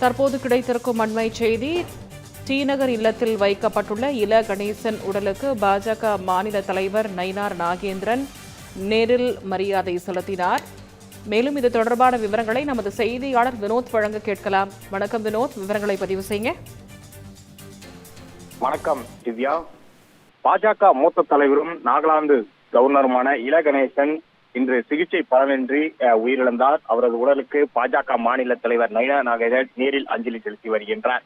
தற்போது கிடைத்திருக்கும் அண்மை செய்தி டிநகர் இல்லத்தில் வைக்கப்பட்டுள்ள இல கணேசன் உடலுக்கு பாஜக மாநில தலைவர் நயினார் நாகேந்திரன் நேரில் மரியாதை செலுத்தினார். மேலும் இது தொடர்பான விவரங்களை நமது செய்தியாளர் வினோத் வழங்க கேட்கலாம். வணக்கம் வினோத் விவரங்களை பதிவு செய்யுங்க. வணக்கம் திவ்யா. பாஜக மூத்த தலைவரும் நாகாலாந்து கவர்னருமான இல கணேசன் இன்று சிகிச்சை பலனின்றி அஹ், உயிரிழந்தார். அவரது உடலுக்கு பாஜக மாநில தலைவர் நயினா நாகேசன் நேரில் அஞ்சலி செலுத்தி வருகின்றார்.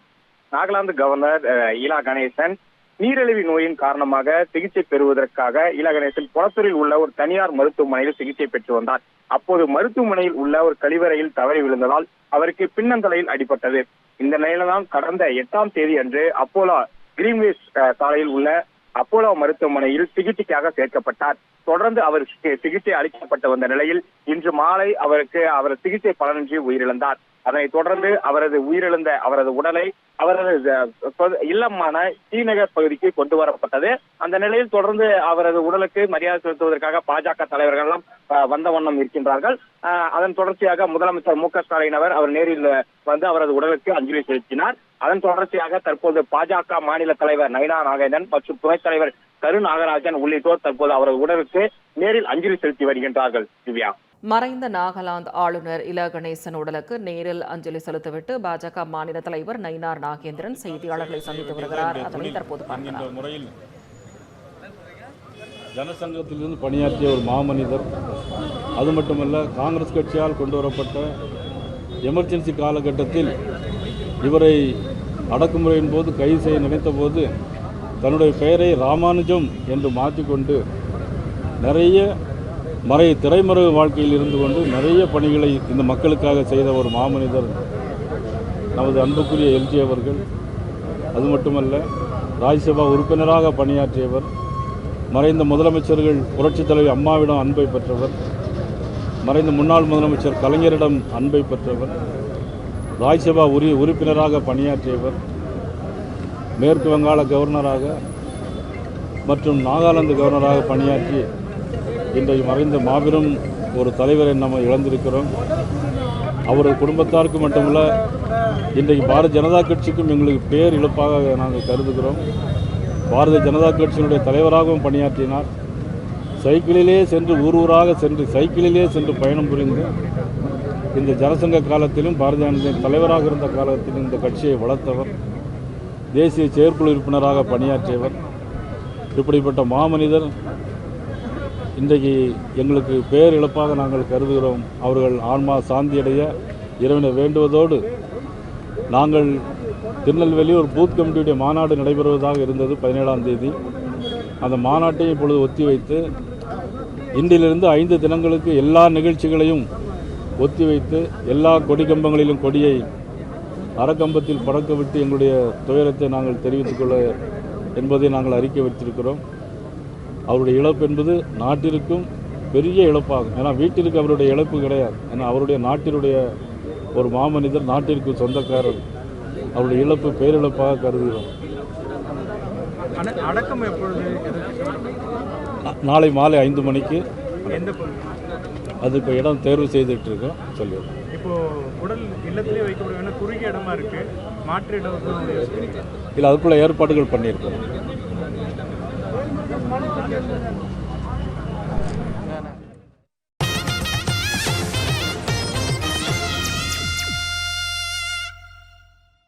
நாகாலாந்து கவர்னர் இலா கணேசன் நீரிழிவு நோயின் காரணமாக சிகிச்சை பெறுவதற்காக இலா கணேசன் குளத்தூரில் உள்ள ஒரு தனியார் மருத்துவமனையில் சிகிச்சை பெற்று வந்தார். அப்போது மருத்துவமனையில் உள்ள ஒரு கழிவறையில் தவறி விழுந்ததால் அவருக்கு பின்னந்தலையில் அடிபட்டது. இந்த நிலையில்தான் கடந்த எட்டாம் தேதி அன்று அப்போலா கிரீன்வேஸ் சாலையில் உள்ள அப்போலோ மருத்துவமனையில் சிகிச்சைக்காக சேர்க்கப்பட்டார். தொடர்ந்து அவருக்கு சிகிச்சை அளிக்கப்பட்டு வந்த நிலையில் இன்று மாலை அவருக்கு அவர் சிகிச்சை பலனின்றி உயிரிழந்தார். அதனைத் தொடர்ந்து அவரது உயிரிழந்த அவரது உடலை அவரது இல்லமான ஸ்ரீநகர் பகுதிக்கு கொண்டு வரப்பட்டது. அந்த நிலையில் தொடர்ந்து அவரது உடலுக்கு மரியாதை செலுத்துவதற்காக பாஜக தலைவர்கள் எல்லாம் வந்த வண்ணம் இருக்கின்றார்கள். அஹ், அதன் தொடர்ச்சியாக முதலமைச்சர் மு க ஸ்டாலின் அவர் அவர் நேரில் வந்து அவரது உடலுக்கு அஞ்சலி செலுத்தினார். அதன் தொடர்ச்சியாக தற்போது பாஜக மாநில தலைவர் நயினா நாகேந்திரன் மற்றும் துணைத் தலைவர் கரு நாகராஜன் உள்ளிட்டோர் தற்போது அவரது உடலுக்கு நேரில் அஞ்சலி செலுத்தி வருகின்றார்கள் திவ்யா. மறைந்த நாகாலாந்து ஆளுநர் இல கணேசன் உடலுக்கு நேரில் அஞ்சலி செலுத்திவிட்டு பாஜக மாநில தலைவர் நயினார் நாகேந்திரன் செய்தியாளர்களை சந்தித்து வருகிறார். அதனை தற்போது முறையில் ஜனசங்கத்திலிருந்து பணியாற்றிய ஒரு மாமனிதர். அது மட்டுமல்ல காங்கிரஸ் கட்சியால் கொண்டு வரப்பட்ட எமர்ஜென்சி காலகட்டத்தில் இவரை அடக்குமுறையின் போது கைது செய்ய நினைத்த போது தன்னுடைய பெயரை ராமானுஜம் என்று மாற்றிக்கொண்டு நிறைய மறை திரைமறைவு வாழ்க்கையில் இருந்து கொண்டு நிறைய பணிகளை இந்த மக்களுக்காக செய்த ஒரு மாமனிதர் நமது அன்புக்குரிய எல்ஜி அவர்கள். அது மட்டுமல்ல ராஜ்யசபா உறுப்பினராக பணியாற்றியவர் மறைந்த முதலமைச்சர்கள் புரட்சித் தலைவர் அம்மாவிடம் அன்பை பெற்றவர் மறைந்த முன்னாள் முதலமைச்சர் கலைஞரிடம் அன்பை பெற்றவர் ராஜ்யசபா உரி உறுப்பினராக பணியாற்றியவர் மேற்கு வங்காள கவர்னராக மற்றும் நாகாலாந்து கவர்னராக பணியாற்றி இன்றைக்கு மறைந்த மாபெரும் ஒரு தலைவரை நம்ம இழந்திருக்கிறோம். அவரது குடும்பத்தாருக்கு மட்டுமல்ல இன்றைக்கு பாரதிய ஜனதா கட்சிக்கும் எங்களுக்கு பேர் இழப்பாக நாங்கள் கருதுகிறோம். பாரதிய ஜனதா கட்சியினுடைய தலைவராகவும் பணியாற்றினார். சைக்கிளிலே சென்று ஊர் ஊராக சென்று சைக்கிளிலே சென்று பயணம் புரிந்து இந்த ஜனசங்க காலத்திலும் பாரதிய ஜனதா தலைவராக இருந்த காலத்திலும் இந்த கட்சியை வளர்த்தவர். தேசிய செயற்குழு உறுப்பினராக பணியாற்றியவர். இப்படிப்பட்ட மாமனிதர் இன்றைக்கு எங்களுக்கு பேர் இழப்பாக நாங்கள் கருதுகிறோம். அவர்கள் ஆன்மா சாந்தியடைய இறைவனை வேண்டுவதோடு நாங்கள் திருநெல்வேலி ஒரு பூத் கமிட்டியுடைய மாநாடு நடைபெறுவதாக இருந்தது பதினேழாம் தேதி. அந்த மாநாட்டை இப்பொழுது ஒத்திவைத்து இன்றிலிருந்து ஐந்து தினங்களுக்கு எல்லா நிகழ்ச்சிகளையும் ஒத்திவைத்து எல்லா கொடி கம்பங்களிலும் கொடியை அறக்கம்பத்தில் பறக்க விட்டு எங்களுடைய துயரத்தை நாங்கள் தெரிவித்துக் கொள்ள என்பதை நாங்கள் அறிக்கை வைத்திருக்கிறோம். அவருடைய இழப்பு என்பது நாட்டிற்கும் பெரிய இழப்பாகும். ஏன்னா வீட்டிற்கு அவருடைய இழப்பு கிடையாது. ஏன்னா அவருடைய நாட்டினுடைய ஒரு மாமனிதர் நாட்டிற்கு சொந்தக்காரர். அவருடைய இழப்பு பேரிழப்பாக கருதுகிறோம். அட- அடக்கம் எப்பொழுது நாளை மாலை ஐந்து மணிக்கு? அதுக்கு இடம் தேர்வு செய்துட்டு இருக்கோம் சொல்லிடுறோம். இப்போ உடல் இல்லத்திலே வைக்கப்பட வேண்டிய குறுகிய இடமா இருக்கு? மாற்று இடம் வந்து யோசிக்கிறீங்க. இல்லை அதுக்குள்ள ஏற்பாடுகள் பண்ணியிருக்கோம். Gracias.